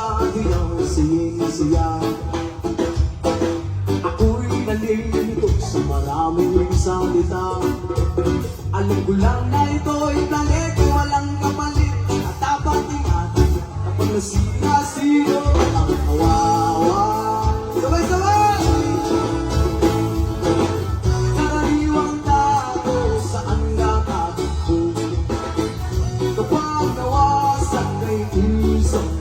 tayo yung sinisiyag Ako'y nalilito sa maraming salita. Alam ko lang na ito'y planeta walang kapalit. At dapat ingatan kapag nasira sino ang kawawa. Sabay-sabay! Karaniwang tao saan nakatagpo Kapag nawasak kay isang